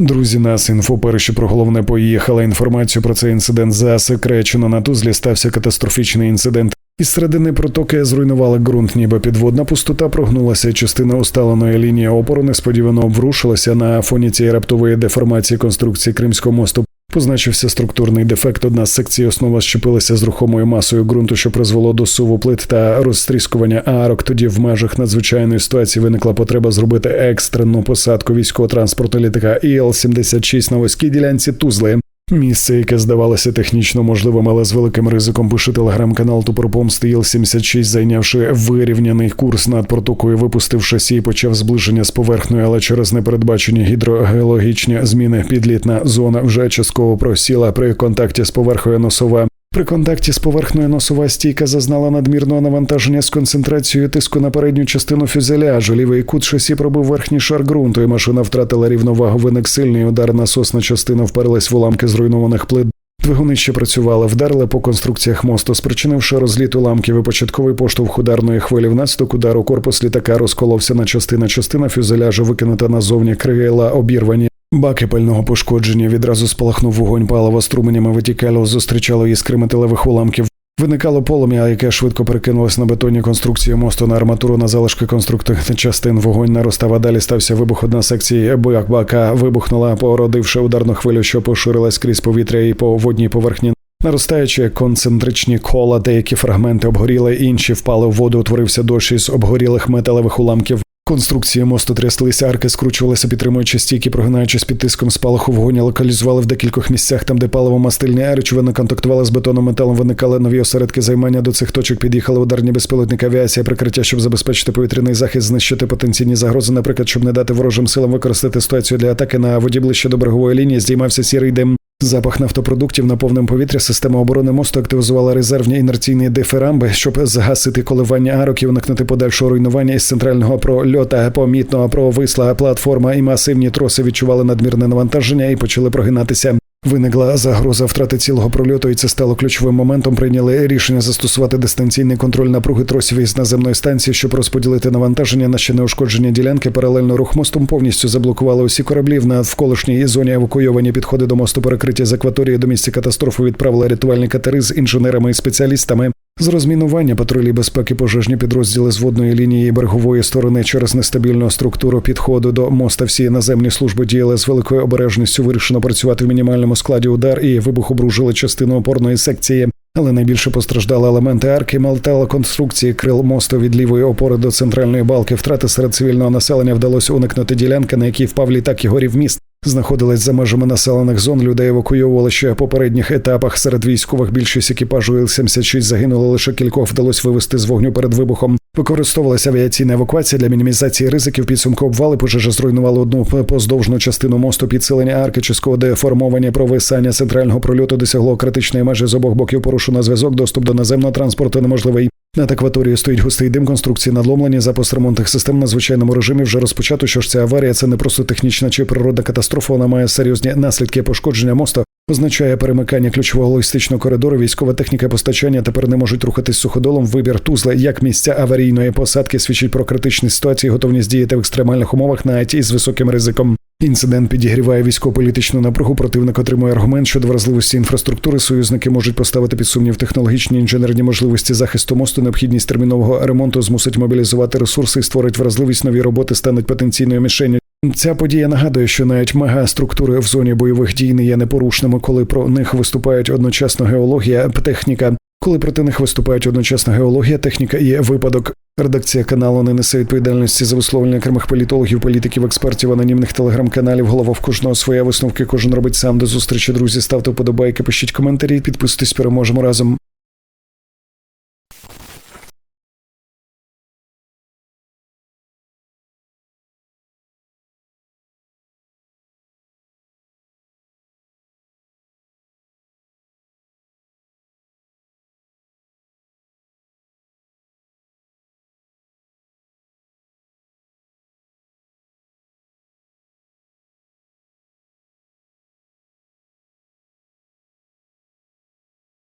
Друзі, нас інфоперші про головне поїхала. Інформацію про цей інцидент засекречено. На Тузлі стався катастрофічний інцидент. Із середини протоки зруйнували ґрунт, ніби підводна пустота прогнулася. Частина усталеної лінії опору несподівано обрушилася на фоні цієї раптової деформації конструкції Кримського мосту. Позначився структурний дефект. Одна з секцій основа щепилася з рухомою масою ґрунту, що призвело до суву плит та розтріскування арок. Тоді в межах надзвичайної ситуації виникла потреба зробити екстрену посадку військового транспорту літака ІЛ-76 на вузькій ділянці Тузли. Місце, яке здавалося технічно можливим, але з великим ризиком пише телеграм-канал Тупорпомсти Іл-76, зайнявши вирівняний курс над протокою, випустив шасі і почав зближення з поверхнею, але через непередбачені гідрогеологічні зміни підлітна зона вже частково просіла при контакті з поверхою носова. При контакті з поверхнею носова стійка зазнала надмірного навантаження з концентрацією тиску на передню частину фюзеляжу. Лівий кут шасі пробив верхній шар ґрунту, і машина втратила рівновагу. Виник сильний удар. Насосна частина вперлась в уламки зруйнованих плит. Двигуни ще працювали, вдарили по конструкціях мосту, спричинивши розліт уламків і початковий поштовх ударної хвилі. Внаслідок удару корпус літака розколовся на частина. Частина фюзеляжу викинута назовні, крила обірвані. Баки пального пошкодження відразу спалахнув вогонь палива струменями витікало, зустрічало іскри металевих уламків. Виникало полум'я, яке швидко перекинулось на бетонні конструкції мосту на арматуру на залишки конструктивних частин. Вогонь наростав, а далі стався вибух. Одна секції бояк бака вибухнула, породивши ударну хвилю, що поширилась крізь повітря і по водній поверхні. Наростаючи концентричні кола, деякі фрагменти обгоріли, інші впали в воду. Утворився дощ із обгорілих металевих уламків. Конструкції мосту тряслися, арки скручувалися, підтримуючи стійки, прогинаючись під тиском спалаху вогонь, локалізували в декількох місцях, там, де паливо-мастильні речовини контактували з бетоном металом, виникали нові осередки займання. До цих точок під'їхали ударні безпілотники авіація, прикриття, щоб забезпечити повітряний захист, знищити потенційні загрози, наприклад, щоб не дати ворожим силам використати ситуацію для атаки на воді ближче до берегової лінії, здіймався сірий дим. Запах нафтопродуктів на повним повітря система оборони мосту активізувала резервні інерційні диферамби, щоб загасити коливання арок і уникнути подальшого руйнування із центрального прольота. Помітно провисла платформа і масивні троси відчували надмірне навантаження і почали прогинатися. Виникла загроза втрати цілого прольоту, і це стало ключовим моментом. Прийняли рішення застосувати дистанційний контроль напруги тросів із наземної станції, щоб розподілити навантаження на ще неушкоджені ділянки. Паралельно рух мостом повністю заблокували усі кораблі в навколишній зоні евакуйовані підходи до мосту перекриті з акваторії до місця катастрофи. Відправили рятувальні катери з інженерами і спеціалістами. З розмінування патрулі безпеки пожежні підрозділи з водної лінії берегової сторони через нестабільну структуру підходу до моста. Всі наземні служби діяли з великою обережністю. Вирішено працювати в мінімальному складі удар і вибух обружили частину опорної секції. Але найбільше постраждали елементи арки, конструкції крил мосту від лівої опори до центральної балки. Втрати серед цивільного населення вдалося уникнути ділянки, на якій впав літак і горів міст. Знаходились за межами населених зон. Людей евакуйовували ще в попередніх етапах. Серед військових більшість екіпажу Іл-76 загинули лише кількох вдалося вивести з вогню перед вибухом. Використовувалася авіаційна евакуація для мінімізації ризиків. Підсумку обвали пожежа зруйнували одну поздовжну частину мосту. Підсилення арки частково деформовані провисання центрального прольоту досягло критичної межі з обох боків. Порушено зв'язок. Доступ до наземного транспорту неможливий. Над акваторією стоїть густий дим, конструкції надломлені, запуск ремонтних систем на звичайному режимі вже розпочато. Що ж ця аварія це не просто технічна чи природна катастрофа, вона має серйозні наслідки пошкодження мосту. Означає перемикання ключового логістичного коридору. Військова техніка постачання тепер не можуть рухатись суходолом. Вибір тузли як місця аварійної посадки свідчить про критичність ситуації, готовність діяти в екстремальних умовах, навіть із високим ризиком. Інцидент підігріває військово-політичну напругу. Противник отримує аргумент щодо вразливості інфраструктури. Союзники можуть поставити під сумнів технологічні інженерні можливості захисту мосту. Необхідність термінового ремонту змусить мобілізувати ресурси і створить вразливість. Нові роботи стануть потенційною мішенню. Ця подія нагадує, що навіть мегаструктури в зоні бойових дій не є непорушними, коли про них виступають одночасно геологія, техніка. Коли проти них виступають одночасно геологія, техніка і випадок. Редакція каналу не несе відповідальності за висловлення окремих політологів, політиків, експертів, анонімних телеграм-каналів. Голова в кожного своя висновки. Кожен робить сам до зустрічі. Друзі, ставте вподобайки, пишіть коментарі, підписуйтесь, переможемо разом.